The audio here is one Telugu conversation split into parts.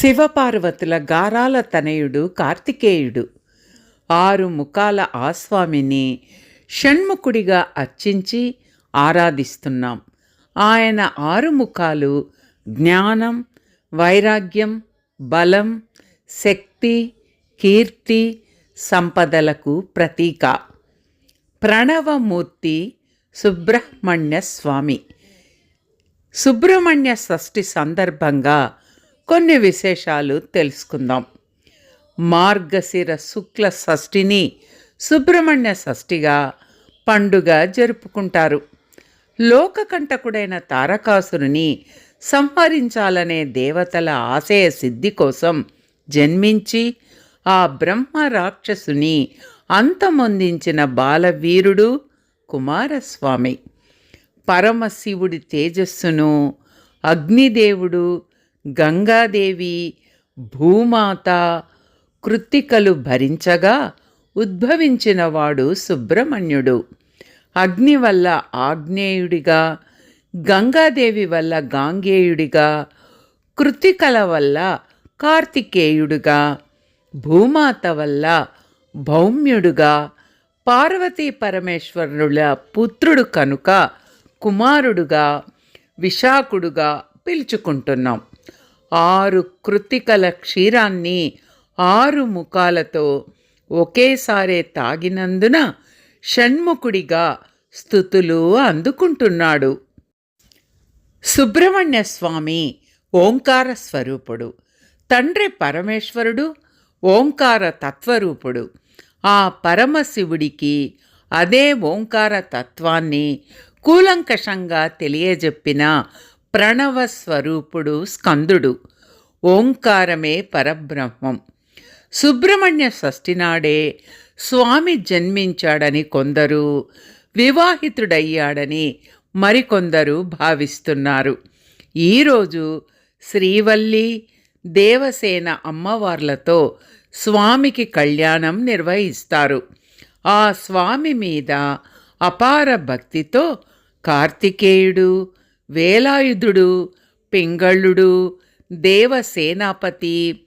శివపార్వతుల గారాల తనయుడు కార్తికేయుడు. ఆరు ముఖాల ఆస్వామిని షణ్ముఖుడిగా అర్చించి ఆరాధిస్తున్నాం. ఆయన ఆరు ముఖాలు జ్ఞానం వైరాగ్యం బలం శక్తి కీర్తి సంపదలకు ప్రతీక. ప్రణవమూర్తి సుబ్రహ్మణ్య స్వామి. సుబ్రహ్మణ్య షష్ఠి సందర్భంగా కొన్ని విశేషాలు తెలుసుకుందాం. మార్గశిర శుక్ల షష్ఠిని సుబ్రహ్మణ్య షష్ఠిగా పండుగ జరుపుకుంటారు. లోకకంటకుడైన తారకాసురుని సంహరించాలనే దేవతల ఆశయ సిద్ధి కోసం జన్మించి ఆ బ్రహ్మ రాక్షసుని అంతమొందించిన బాలవీరుడు కుమారస్వామి. పరమశివుడి తేజస్సును అగ్నిదేవుడు గంగాదేవి భూమాత కృత్తికలు భరించగా ఉద్భవించినవాడు సుబ్రహ్మణ్యుడు. అగ్ని వల్ల ఆగ్నేయుడిగా గంగాదేవి వల్ల గాంగేయుడిగా కృతికల వల్ల కార్తికేయుడుగా భూమాత వల్ల భౌమ్యుడుగా పార్వతీ పరమేశ్వరుల పుత్రుడు కనుక కుమారుడుగా విశాఖుడుగా పిలుచుకుంటున్నాం. ఆరు కృతికల క్షీరాన్ని ఆరు ముఖాలతో ఒకేసారే తాగినందున షణ్ముఖుడిగా స్థుతులు అందుకుంటున్నాడు. సుబ్రహ్మణ్య స్వామి ఓంకార స్వరూపుడు. తండ్రి పరమేశ్వరుడు ఓంకార తత్వరూపుడు. ఆ పరమశివుడికి అదే ఓంకార తత్వాన్ని కూలంకషంగా తెలియజెప్పిన ప్రణవ స్వరూపుడు స్కందుడు. ఓంకారమే పరబ్రహ్మం. సుబ్రహ్మణ్య షష్ఠి నాడే స్వామి జన్మించాడని కొందరు వివాహితుడయ్యాడని మరికొందరు భావిస్తున్నారు. ఈరోజు శ్రీవల్లి దేవసేన అమ్మవార్లతో స్వామికి కళ్యాణం నిర్వహిస్తారు. ఆ స్వామి మీద అపార భక్తితో కార్తికేయుడు వేలాయుధుడు పింగళుడు దేవసేనాపతి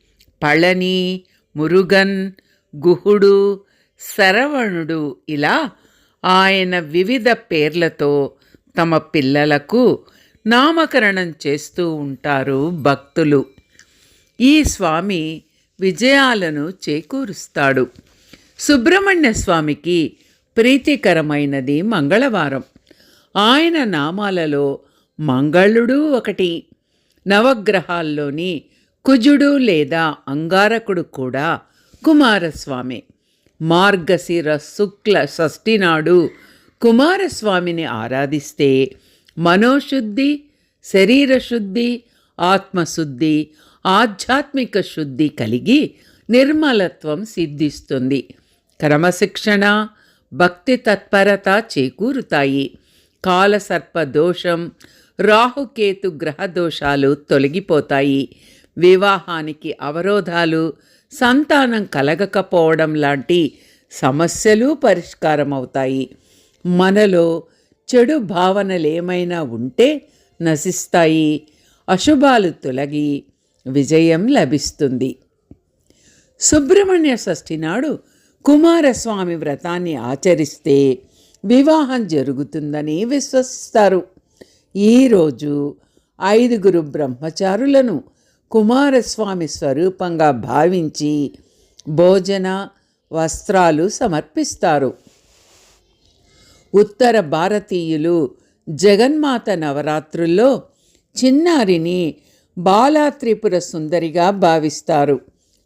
పళని మురుగన్ గుహుడు శరవణుడు ఇలా ఆయన వివిధ పేర్లతో తమ పిల్లలకు నామకరణం చేస్తూ ఉంటారు భక్తులు. ఈ స్వామి విజయాలను చేకూరుస్తాడు. సుబ్రహ్మణ్య స్వామికి ప్రీతికరమైనది మంగళవారం. ఆయన నామాలలో మంగళుడు ఒకటి నవగ్రహాల్లోని కుజుడు లేదా అంగారకుడు కూడా కుమారస్వామి. మార్గశిర శుక్ల షష్ఠి నాడు కుమారస్వామిని ఆరాధిస్తే మనోశుద్ధి శరీరశుద్ధి ఆత్మశుద్ధి ఆధ్యాత్మిక శుద్ధి కలిగి నిర్మలత్వం సిద్ధిస్తుంది. క్రమశిక్షణ భక్తి తత్పరత చేకూరుతాయి. కాలసర్ప దోషం రాహుకేతు గ్రహ దోషాలు తొలగిపోతాయి. వివాహానికి అవరోధాలు సంతానం కలగకపోవడం లాంటి సమస్యలు పరిష్కారమవుతాయి. మనలో చెడు భావనలేమైనా ఉంటే నశిస్తాయి. అశుభాలు తొలగి విజయం లభిస్తుంది. సుబ్రహ్మణ్య షష్ఠి నాడు కుమారస్వామి వ్రతాన్ని ఆచరిస్తే వివాహం జరుగుతుందని విశ్వసిస్తారు. ఈరోజు ఐదుగురు బ్రహ్మచారులను కుమారస్వామి స్వరూపంగా భావించి భోజన వస్త్రాలు సమర్పిస్తారు. ఉత్తర భారతీయులు జగన్మాత నవరాత్రుల్లో చిన్నారిని బాలా త్రిపుర సుందరిగా భావిస్తారు.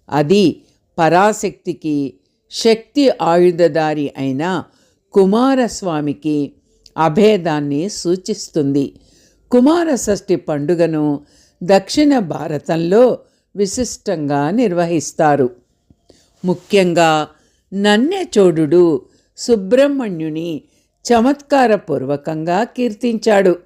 అది పరాశక్తికి శక్తి ఆయుధదారి అయిన కుమారస్వామికి అభేదాన్ని సూచిస్తుంది. కుమార షష్ఠి పండుగను దక్షిణ భారతంలో విశిష్టంగా నిర్వహిస్తారు. ముఖ్యంగా నన్నెచోడుడు సుబ్రహ్మణ్యుని చమత్కారపూర్వకంగా కీర్తించాడు.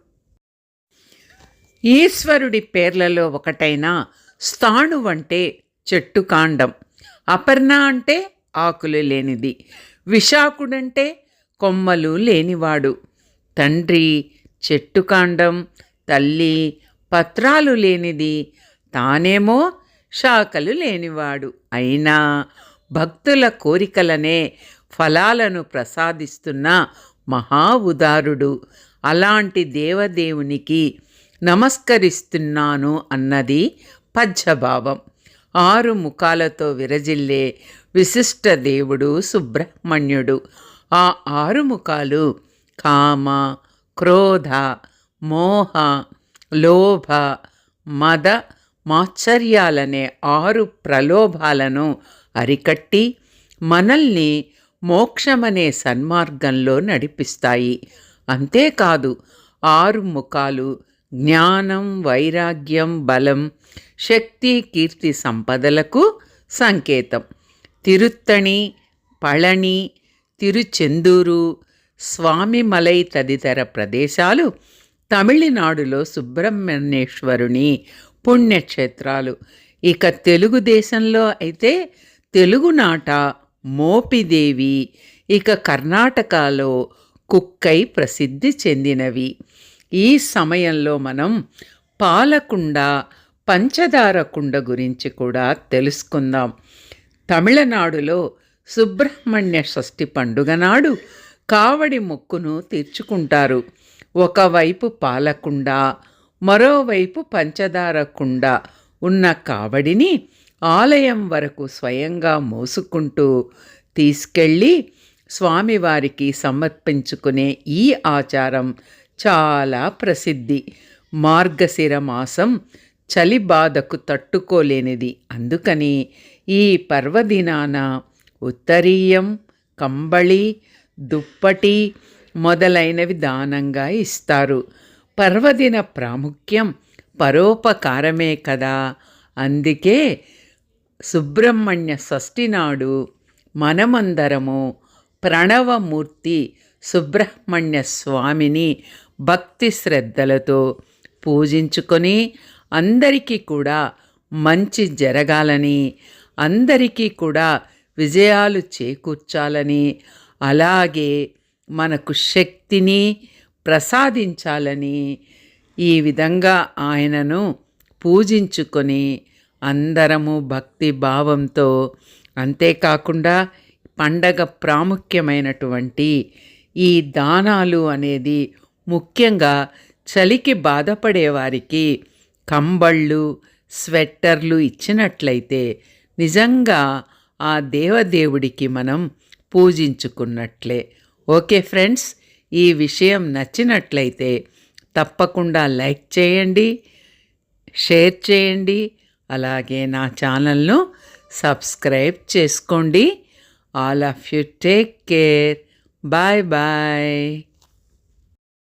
ఈశ్వరుడి పేర్లలో ఒకటైన స్థాణు అంటే చెట్టు కాండం అపర్ణ అంటే ఆకులు లేనిది విశాఖుడంటే కొమ్మలు లేనివాడు. తండ్రి చెట్టు కాండం తల్లి పత్రాలు లేనిది తానేమో శాఖలు లేనివాడు. అయినా భక్తుల కోరికలనే ఫలాలను ప్రసాదిస్తున్న మహా ఉదారుడు అలాంటి దేవదేవునికి నమస్కరిస్తున్నాను అన్నది పద్యభావం. ఆరు ముఖాలతో విరజిల్లే విశిష్ట దేవుడు సుబ్రహ్మణ్యుడు. ఆ ఆరు ముఖాలు కామ క్రోధ మోహ లోభ మద మాత్సర్యాలనే ఆరు ప్రలోభాలను అరికట్టి మనల్ని మోక్షమనే సన్మార్గంలో నడిపిస్తాయి. అంతేకాదు ఆరు ముఖాలు జ్ఞానం వైరాగ్యం బలం శక్తి కీర్తి సంపదలకు సంకేతం. తిరుత్తణి పళని తిరుచెందూరు స్వామిమలై తదితర ప్రదేశాలు తమిళనాడులో సుబ్రహ్మణ్యేశ్వరుని పుణ్యక్షేత్రాలు. ఇక తెలుగుదేశంలో అయితే తెలుగునాట మోపిదేవి ఇక కర్ణాటకలో కుక్కై ప్రసిద్ధి చెందినవి. ఈ సమయంలో మనం పాలకుండ పంచదార కుండ గురించి కూడా తెలుసుకుందాం. తమిళనాడులో సుబ్రహ్మణ్య షష్ఠి పండుగ నాడు కావడి మొక్కును తీర్చుకుంటారు. ఒకవైపు పాలకుండ మరోవైపు పంచదార కుండ ఉన్న కావడిని ఆలయం వరకు స్వయంగా మోసుకుంటూ తీసుకెళ్ళి స్వామివారికి సమర్పించుకునే ఈ ఆచారం చాలా ప్రసిద్ధి. మార్గశిర మాసం చలి బాధకు తట్టుకోలేనిది. అందుకని ఈ పర్వదినాన ఉత్తరీయం కంబళి దుప్పటి మొదలైనవి దానంగా ఇస్తారు. పర్వదిన ప్రాముఖ్యం పరోపకారమే కదా. అందుకే సుబ్రహ్మణ్య షష్ఠి నాడు మనమందరము ప్రణవమూర్తి సుబ్రహ్మణ్య స్వామిని భక్తి శ్రద్ధలతో పూజించుకొని అందరికీ కూడా మంచి జరగాలని అందరికీ కూడా విజయాలు చేకూర్చాలని అలాగే మనకు శక్తిని ప్రసాదించాలని ఈ విధంగా ఆయనను పూజించుకొని అందరము భక్తి భావంతో అంతేకాకుండా పండగ ప్రాముఖ్యమైనటువంటి ఈ దానాలు అనేది ముఖ్యంగా చలికి బాధపడే వారికి కంబళ్ళు స్వెట్టర్లు ఇచ్చినట్లయితే నిజంగా ఆ దేవదేవుడికి మనం పూజించుకున్నట్లే. ఓకే ఫ్రెండ్స్ ఈ విషయం నచ్చినట్లయితే తప్పకుండా లైక్ చేయండి షేర్ చేయండి అలాగే నా ఛానల్ను సబ్స్క్రైబ్ చేసుకోండి. All of you take care. Bye bye.